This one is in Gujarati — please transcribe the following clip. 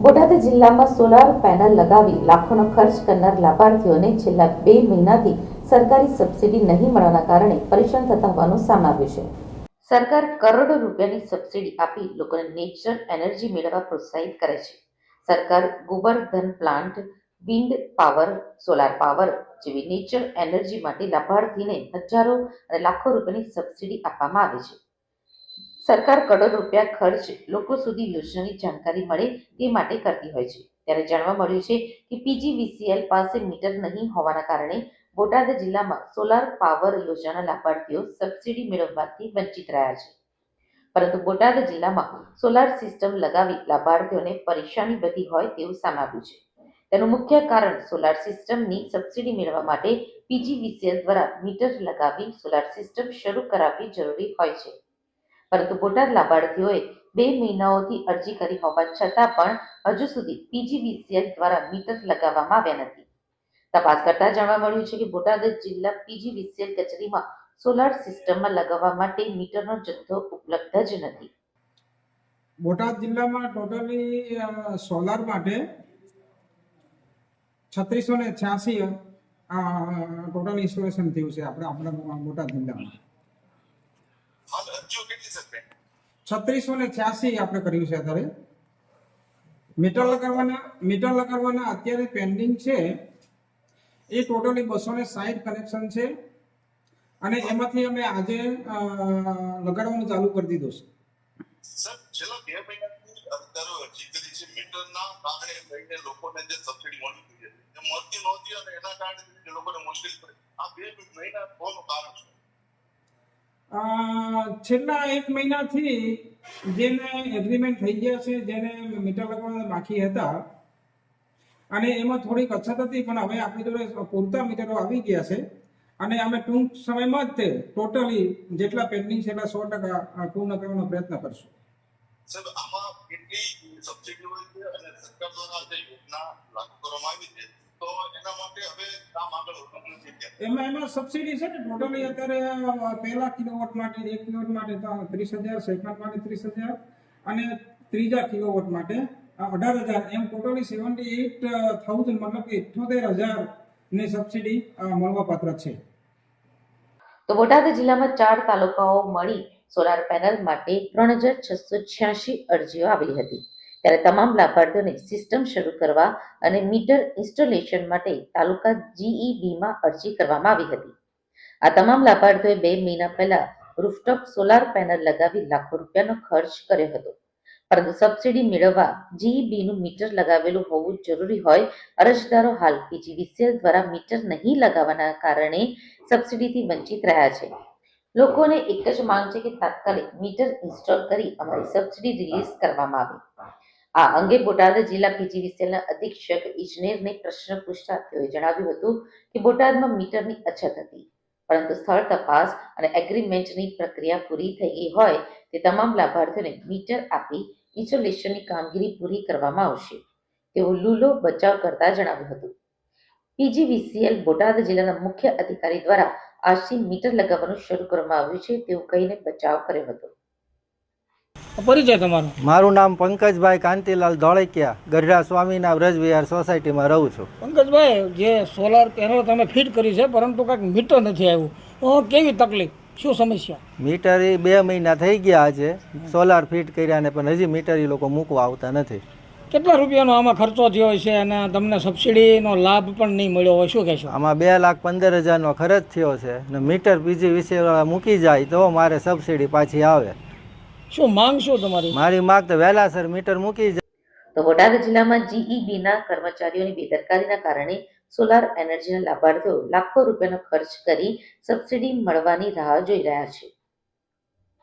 બોટાદ જિલ્લામાં સોલાર પેનલ લગાવી લાખોનો ખર્ચ કરનાર લાભાર્થીઓને છેલ્લા બે મહિનાથી સરકારી સબસિડી નહીં મળવાના કારણે પરેશાન થતા હોવાનું સામે આવ્યું છે. સરકાર કરોડો રૂપિયાની સબસિડી આપી લોકોને નેચરલ એનર્જી મેળવવા પ્રોત્સાહિત કરે છે. સરકાર Gobardhan plant, wind power, solar power જેવી નેચરલ એનર્જી માટે લાભાર્થીને હજારો અને લાખો રૂપિયાની સબસિડી આપવામાં આવે છે. સરકાર કરોડ રૂપિયા ખર્ચ લોકો સુધી યોજનાની જાણકારી મળે તે માટે કરતી હોય છે. ત્યારે જાણવા મળ્યું છે કે પીજીવીસીએલ પાસે મીટર નહીં હોવાના કારણે બોટાદ જિલ્લામાં સોલાર પાવર યોજનાના લાભાર્થીઓ સબસિડી મેળવવાથી વંચિત રહ્યા છે. પરંતુ બોટાદ જિલ્લામાં સોલાર સિસ્ટમ લગાવી લાભાર્થીઓને પરેશાની વધી હોય તેવું સામે આવ્યું છે. તેનું મુખ્ય કારણ સોલાર સિસ્ટમની સબસિડી મેળવવા માટે પીજીવીસીએલ દ્વારા મીટર લગાવી સોલાર સિસ્ટમ શરૂ કરાવવી જરૂરી હોય છે. પરંતુ બોટાદ લાભાર્થીઓએ બે મહિનાઓથી અરજી કરી હોવા છતાં પણ હજુ સુધી પીજીવીસીએલ દ્વારા મીટર લગાવવામાં આવ્યા નથી. તપાસ કરતા જાણવા મળ્યું છે કે બોટાદ જિલ્લા પીજીવીસીએલ કચેરીમાં સોલાર સિસ્ટમમાં લગાવવા માટે મીટરનો જથ્થો ઉપલબ્ધ જ નથી. બોટાદ જિલ્લામાં ટોટલી સોલાર માટે છત્રીસો ને છ્યાસી ટોટલ ઇન્સ્ટોલેશન થયું છે આપણે, આપણા બોટાદ જિલ્લામાં હાલ અરજીઓ કેટલી છે બેન છત્રીસો ને છ્યાસી આપણે કર્યું છે અત્યારે. મીટર લગાવવાના મીટર લગાવવાના અત્યારે પેન્ડિંગ છે. એ ટોટલી બસો ને સાઠ કનેક્શન છે. અને એમાંથી અમે આજે લગાડવાનું ચાલુ કરી દીધું છે. સર છેલ્લા બે મહિનાથી અરજદારો અરજી કરી છે. મીટરના કારણે લઈને લોકોને જે સબસિડી એ મળતી નહોતી અને એના કારણે લોકોને મુશ્કેલી પડી. આ બે મહિના કોનું કારણ છે? છેલ્લા એક મહિનાથી જેને એગ્રીમેન્ટ થઈ ગયા છે, જેને મીટર લગાવવાના બાકી હતા, અને એમાં થોડીક અછત હતી, પણ હવે આપણી જોડે પૂરતા મીટરો આવી ગયા છે. અને અમે ટૂંક સમયમાં જ તે ટોટલી જેટલા પેન્ડિંગ છે એટલા સો ટકા પૂર્ણ કરવાનો પ્રયત્ન કરશું. સાહેબ, આમાં કેટલી સબસિડી હોય છે અને સરકાર દ્વારા જે યોજના લાગુ કરવામાં આવી છે? તો એના માટે હવે કામ આગળ વધવાનું છે એમાં એમાં સબસિડી છે ને? ટોટલી અત્યારે પહેલા કિલોવોટ માટે એક કિલોવોટ માટે ત્રીસ હજાર સેકન્ડ માટે ત્રીસ હજાર અને ત્રીજા કિલોવોટ માટે અઢાર હજાર. એમ ટોટલી સેવન્ટી એઇટ થાઉઝન્ડ મતલબ કે ઇઠ્ઠોતેર હજારની સબસિડી મળવાપાત્ર છે. તો બોટાદ જિલ્લામાં ચાર તાલુકાઓ મળી સોલાર પેનલ માટે ત્રણ હજાર છસો છ્યાસી અરજીઓ આવી હતી. ત્યારે તમામ લાભાર્થીઓને સિસ્ટમ શરૂ કરવા અને મીટર ઇન્સ્ટોલેશન માટે તાલુકા જીઈબીમાં અરજી કરવામાં આવી હતી. આ તમામ લાભાર્થીઓએ બે મહિના પહેલા રૂફટોપ સોલાર પેનલ લગાવી લાખો રૂપિયાનો ખર્ચ કર્યો હતો. પરંતુ સબસિડી મેળવવા જીઈબીનું મીટર લગાવેલું હોવું જરૂરી હોય, અરજદારો હાલ પીજીવીસીએલ દ્વારા મીટર નહીં લગાવવાના કારણે સબસિડીથી વંચિત રહ્યા છે. લોકોને એક જ માંગ છે કે તાત્કાલિક મીટર ઇન્સ્ટોલ કરી અમારી સબસિડી રિલીઝ કરવામાં આવે. આ અંગે બોટાદ જિલ્લા પીજીવીસીએલના અધિક્ષક ઇજનેરને પ્રશ્ન પૂછતા તેઓએ જણાવ્યું હતું કે બોટાદમાં મીટરની અછત હતી, પરંતુ સ્થળ તપાસ અને એગ્રીમેન્ટની પ્રક્રિયા પૂરી થઈ ગઈ હોય તે તમામ લાભાર્થીઓને મીટર આપી ઇન્સ્ટોલેશનની કામગીરી પૂરી કરવામાં આવશે તેઓ લુલો બચાવ કરતા જણાવ્યું હતું. પીજીવીસીએલ બોટાદ જિલ્લાના મુખ્ય અધિકારી દ્વારા આજથી મીટર લગાવવાનું શરૂ કરવામાં આવ્યું છે તેવું કહીને બચાવ કર્યો હતો. પરિચય તમારો. મારું નામ પંકજભાઈ કાંતિલાલ ધોળકિયા ગઢડા સ્વામીના વ્રજવિહાર સોસાયટીમાં રહું છું. પંકજભાઈ જે સોલાર પેનલ તમે ફિટ કરી છે પરંતુ કાંઈક મીટર નથી આવ્યું. હું કેવી તકલીફ? શું સમસ્યા? મીટર એ બે મહિના થઈ ગયા છે. સોલાર ફિટ કર્યા ને પણ હજી મીટર એ લોકો મૂકવા આવતા નથી. કેટલા રૂપિયાનો આમાં ખર્ચો થયો છે અને તમને સબસિડીનો લાભ પણ નહીં મળ્યો હોય શું કહેશો? આમાં બે લાખ પંદર હજારનો ખર્ચ થયો છે ને મીટર બીજી વિશે મૂકી જાય તો મારે સબસિડી પાછી આવે. શું માંગ શું તમારી? મારી માંગ તો વહેલાસર મીટર મૂકી જાય તો બોટાદ જિલ્લામાં જીઈબીના કર્મચારીઓની બેદરકારીના કારણે સોલાર એનર્જીના લાભાર્થીઓ લાખો રૂપિયાનો ખર્ચ કરી સબસિડી મળવાની રાહ જોઈ રહ્યા છે.